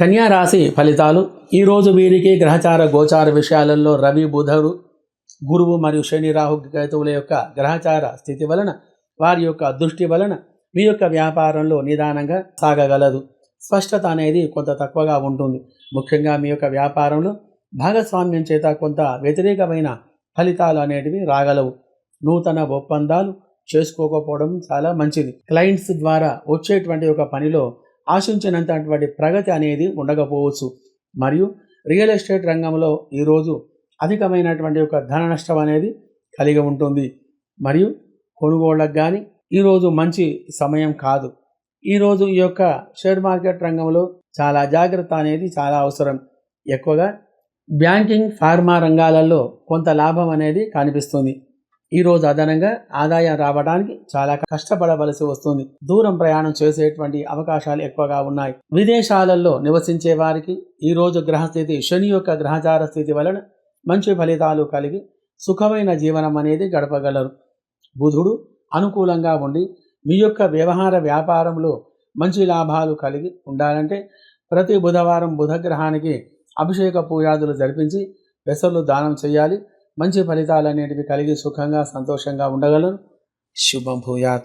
కన్యా రాశి ఫలితాలు. ఈరోజు వీరికి గ్రహచార గోచార విషయాలలో రవి బుధుడు గురువు మరియు శని రాహు కేతువుల యొక్క గ్రహచార స్థితి వలన వారి యొక్క దృష్టి వలన మీ యొక్క వ్యాపారంలో నిదానంగా సాగగలదు. స్పష్టత అనేది కొంత తక్కువగా ఉంటుంది. ముఖ్యంగా మీ యొక్క వ్యాపారంలో భాగస్వామ్యం చేత కొంత వ్యతిరేకమైన ఫలితాలు అనేటివి రాగలవు. నూతన ఒప్పందాలు చేసుకోకపోవడం చాలా మంచిది. క్లయింట్స్ ద్వారా వచ్చేటువంటి ఒక పనిలో ఆశించినంతటువంటి ప్రగతి అనేది ఉండకపోవచ్చు. మరియు రియల్ ఎస్టేట్ రంగంలో ఈరోజు అధికమైనటువంటి ఒక ధన నష్టం అనేది కలిగి ఉంటుంది. మరియు కొనుగోళ్ళకు కానీ ఈరోజు మంచి సమయం కాదు. ఈరోజు ఈ యొక్క షేర్ మార్కెట్ రంగంలో చాలా జాగ్రత్త అనేది చాలా అవసరం. ఎక్కువగా బ్యాంకింగ్ ఫార్మా రంగాలలో కొంత లాభం అనేది కనిపిస్తుంది. ఈ రోజు అదనంగా ఆదాయం రావడానికి చాలా కష్టపడవలసి వస్తుంది. దూరం ప్రయాణం చేసేటువంటి అవకాశాలు ఎక్కువగా ఉన్నాయి. విదేశాలలో నివసించే వారికి ఈ రోజు గ్రహస్థితి శని యొక్క గ్రహచార స్థితి వలన మంచి ఫలితాలు కలిగి సుఖమైన జీవనం అనేది గడపగలరు. బుధుడు అనుకూలంగా ఉండి మీ యొక్క వ్యవహార వ్యాపారంలో మంచి లాభాలు కలిగి ఉండాలంటే ప్రతి బుధవారం బుధగ్రహానికి అభిషేక పూజాదులు జరిపించి పెసర్లు దానం చేయాలి. మంచి ఫలితాలు అనేటివి కలిగి సుఖంగా సంతోషంగా ఉండగలరు. శుభం భూయాత్.